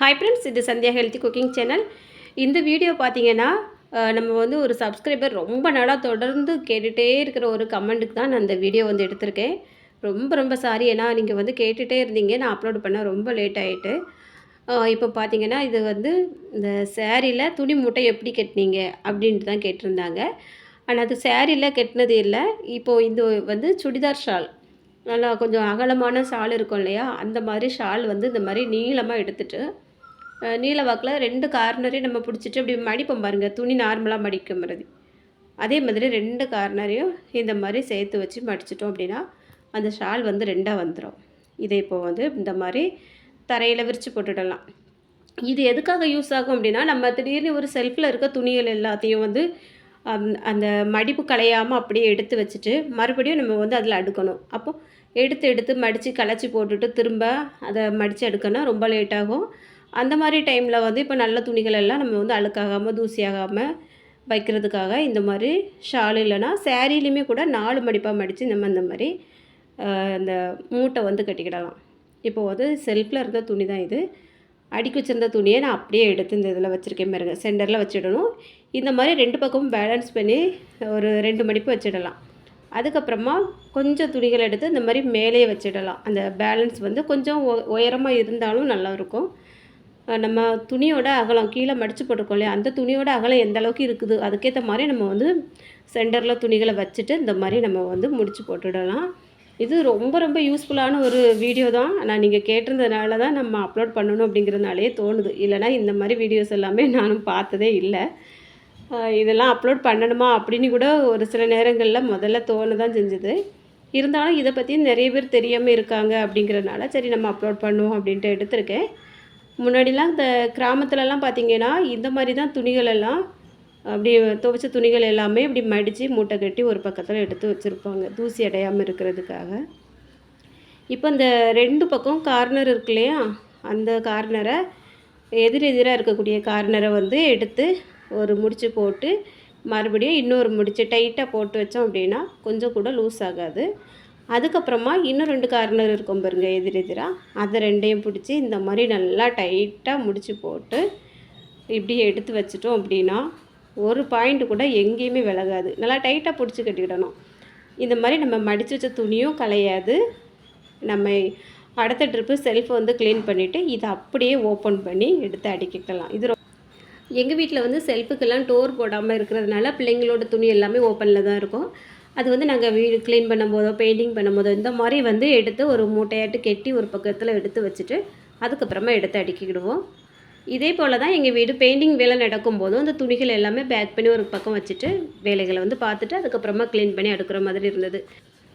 Hi friends இது Sandhya healthy cooking channel இந்த video பார்த்தீங்கன்னா நம்ம வந்து ஒரு சப்ஸ்கிரைபர் ரொம்ப நாளாக தொடர்ந்து கேட்டுகிட்டே இருக்கிற ஒரு கமெண்ட்டுக்கு தான் நான் இந்த வீடியோ வந்து எடுத்திருக்கேன். ரொம்ப ரொம்ப சாரி ஏன்னா நீங்கள் வந்து கேட்டுகிட்டே இருந்தீங்க. நான் அப்லோட் பண்ண ரொம்ப லேட் ஆகிட்டு இப்போ பார்த்தீங்கன்னா இது வந்து இந்த சேரீயில் துணி மூட்டை எப்படி கட்டினீங்க அப்படின்ட்டு தான் கேட்டிருந்தாங்க. ஆனால் அது சேரீயில் கட்டினது இல்லை. இப்போது இந்த வந்து சுடிதார் ஷால். நல்லா கொஞ்சம் அகலமான ஷால் இருக்கும் இல்லையா? அந்த மாதிரி ஷால் வந்து இந்த மாதிரி நீளமாக எடுத்துகிட்டு நீல வாக்கில் ரெண்டு கார்னரையும் நம்ம பிடிச்சிட்டு இப்படி மடிப்போம் பாருங்கள் துணி நார்மலாக மடிக்க மாதிரி. அதே மாதிரி ரெண்டு கார்னரையும் இந்த மாதிரி சேர்த்து வச்சு மடிச்சிட்டோம் அப்படின்னா அந்த ஷால் வந்து ரெண்டாக வந்துடும் இதை இப்போ வந்து இந்த மாதிரி தரையில் விரித்து போட்டுடலாம். இது எதுக்காக யூஸ் ஆகும் அப்படின்னா நம்ம திடீர்னு ஒரு செல்ஃபில் இருக்க துணிகள் எல்லாத்தையும் வந்து அம்- அந்த மடிப்பு களையாமல் அப்படியே எடுத்து வச்சுட்டு மறுபடியும் நம்ம வந்து அதில் அடுக்கணும். அப்போது எடுத்து எடுத்து மடித்து களைச்சி போட்டுட்டு திரும்ப அதை மடித்து எடுக்கணும் ரொம்ப லேட்டாகும் அந்த மாதிரி டைமில் வந்து இப்போ நல்ல துணிகள் எல்லாம் நம்ம வந்து அழுக்காகாமல் தூசியாகாமல் வைக்கிறதுக்காக இந்த மாதிரி ஷால் இல்லைன்னா சேரீலையுமே கூட நாலு மடிப்பாக மடித்து நம்ம இந்த மாதிரி அந்த இந்த மூட்டை வந்து கட்டிக்கிடலாம். இப்போ வந்து செல்ஃபில் இருந்த துணி தான் இது. அடிக்கி வச்சிருந்த துணியை நான் அப்படியே எடுத்து இந்த இதில் வச்சுருக்கேன் பாருங்க. சென்டரில் வச்சிடணும். இந்த மாதிரி ரெண்டு பக்கமும் பேலன்ஸ் பண்ணி ஒரு ரெண்டு மடிப்பு வச்சிடலாம். அதுக்கப்புறமா கொஞ்சம் துணிகள் எடுத்து இந்த மாதிரி மேலேயே வச்சிடலாம். அந்த பேலன்ஸ் வந்து கொஞ்சம் உயரமாக இருந்தாலும் நல்லா இருக்கும். நம்ம துணியோட அகலம் கீழே மடித்து போட்டிருக்கோம் இல்லையா? அந்த துணியோட அகலம் எந்த அளவுக்கு இருக்குது? அதுக்கேற்ற மாதிரி நம்ம வந்து சென்டரில் துணிகளை வச்சுட்டு இந்த மாதிரி நம்ம வந்து முடிச்சு போட்டுடலாம். இது ரொம்ப ரொம்ப யூஸ்ஃபுல்லான ஒரு வீடியோ தான். நான் நீங்கள் கேட்டிருந்ததுனால தான் நம்ம அப்லோட் பண்ணணும் அப்படிங்கிறதுனாலே தோணுது. இல்லைனா இந்த மாதிரி வீடியோஸ் எல்லாமே நானும் பார்த்ததே இல்லை. இதெல்லாம் அப்லோட் பண்ணணுமா அப்படின்னு கூட ஒரு சில நேரங்களில் முதல்ல தோண தான் செஞ்சுது. இருந்தாலும் இதை பற்றி நிறைய பேர் தெரியாமல் இருக்காங்க அப்படிங்கிறதுனால சரி நம்ம அப்லோட் பண்ணுவோம் அப்படின்ட்டு எடுத்திருக்கேன். முன்னாடிலாம் இந்த கிராமத்துலலாம் பார்த்தீங்கன்னா இந்த மாதிரி தான் துணிகள் எல்லாம் அப்படி துவைச்ச துணிகள் எல்லாமே இப்படி மடித்து மூட்டை கட்டி ஒரு பக்கத்தில் எடுத்து வச்சுருப்பாங்க தூசி அடையாமல் இருக்கிறதுக்காக. இப்போ இந்த ரெண்டு பக்கம் கார்னர் இருக்கு இல்லையா? அந்த கார்னரை எதிர் எதிராக இருக்கக்கூடிய கார்னரை வந்து எடுத்து ஒரு முடிச்சு போட்டு மறுபடியும் இன்னொரு முடிச்சு டைட்டாக போட்டு வச்சோம் அப்படின்னா கொஞ்சம் கூட லூஸ் ஆகாது. அதுக்கப்புறமா இன்னும் ரெண்டு கார்னர் இருக்கும் பாருங்க எதிர் எதிராக அதை ரெண்டையும் பிடிச்சி இந்த மாதிரி நல்லா டைட்டாக முடிச்சு போட்டு இப்படி எடுத்து வச்சிட்டோம் அப்படின்னா ஒரு பாயிண்ட் கூட எங்கேயுமே விலகாது. நல்லா டைட்டாக பிடிச்சி கட்டிக்கிடணும். இந்த மாதிரி நம்ம மடித்து வச்ச துணியும் கலையாது நம்ம அடுத்த ட்ரிப்பு செல்ஃப் வந்து க்ளீன் பண்ணிவிட்டு இதை அப்படியே ஓப்பன் பண்ணி எடுத்து அடிக்கிக்கலாம். இது எங்கள் வீட்டில் வந்து செல்ஃபுக்கெல்லாம் டோர் போடாமல் இருக்கிறதுனால பிள்ளைங்களோட துணி எல்லாமே ஓப்பனில் தான் இருக்கும். அது வந்து நாங்கள் வீடு க்ளீன் பண்ணும்போதோ பெயிண்டிங் பண்ணும்போதோ இந்த மாதிரி வந்து எடுத்து ஒரு மூட்டையாட்டு கெட்டி ஒரு பக்கத்தில் எடுத்து வச்சுட்டு அதுக்கப்புறமா எடுத்து அடுக்கிக்கிடுவோம். இதே போல் தான் எங்கள் வீடு பெயிண்டிங் வேலை நடக்கும்போதும் அந்த துணிகள் எல்லாமே பேக் பண்ணி ஒரு பக்கம் வச்சுட்டு வேலைகளை வந்து பார்த்துட்டு அதுக்கப்புறமா க்ளீன் பண்ணி அடுக்கிற மாதிரி இருந்தது.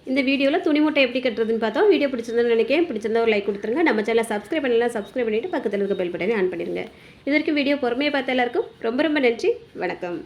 இந்த வீடியோவில் துணி மூட்டை எப்படி கட்டுறதுன்னு பார்த்தோம். வீடியோ பிடிச்சிருந்தேன்னு நினைக்கிறேன். பிடிச்சிருந்தா ஒரு லைக் கொடுத்துருங்க. நம்ம சேனலை சப்ஸ்கிரைப் பண்ணலாம் சப்ஸ்கிரைப் பண்ணிவிட்டு பக்கத்தில் இருக்க பெல் பட்டனை ஆன் பண்ணிடுங்க இது வரைக்கும் வீடியோ பொறுமையை பார்த்த எல்லாருக்கும் ரொம்ப ரொம்ப நன்றி. வணக்கம்.